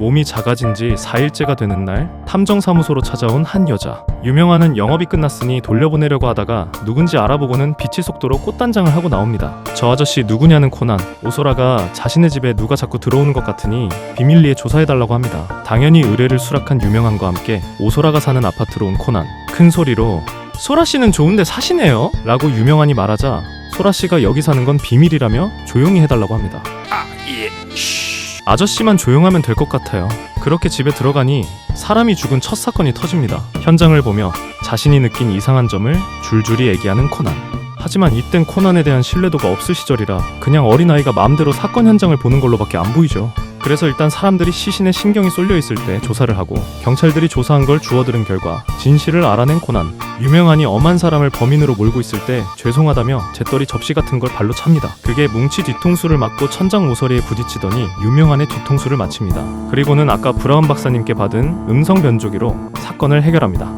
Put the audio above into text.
몸이 작아진 지 4일째가 되는 날 탐정사무소로 찾아온 한 여자. 유명한은 영업이 끝났으니 돌려보내려고 하다가 누군지 알아보고는 빛의 속도로 꽃단장을 하고 나옵니다. 저 아저씨 누구냐는 코난. 오소라가 자신의 집에 누가 자꾸 들어오는 것 같으니 비밀리에 조사해달라고 합니다. 당연히 의뢰를 수락한 유명한과 함께 오소라가 사는 아파트로 온 코난. 큰 소리로 소라 씨는 좋은데 사시네요? 라고 유명한이 말하자 소라 씨가 여기 사는 건 비밀이라며 조용히 해달라고 합니다. 아 저씨만 조용하면 될 것 같아요. 그렇게 집에 들어가니 사람이 죽은 첫 사건이 터집니다. 현장을 보며 자신이 느낀 이상한 점을 줄줄이 얘기하는 코난. 하지만 이땐 코난에 대한 신뢰도가 없을 시절이라 그냥 어린아이가 마음대로 사건 현장을 보는 걸로밖에 안 보이죠. 그래서 일단 사람들이 시신에 신경이 쏠려 있을 때 조사를 하고 경찰들이 조사한 걸 주워들은 결과 진실을 알아낸 코난. 유명한이 엄한 사람을 범인으로 몰고 있을 때 죄송하다며 재떨이 접시 같은 걸 발로 찹니다. 그게 뭉치 뒤통수를 맞고 천장 모서리에 부딪히더니 유명한의 뒤통수를 맞춥니다. 그리고는 아까 브라운 박사님께 받은 음성 변조기로 사건을 해결합니다.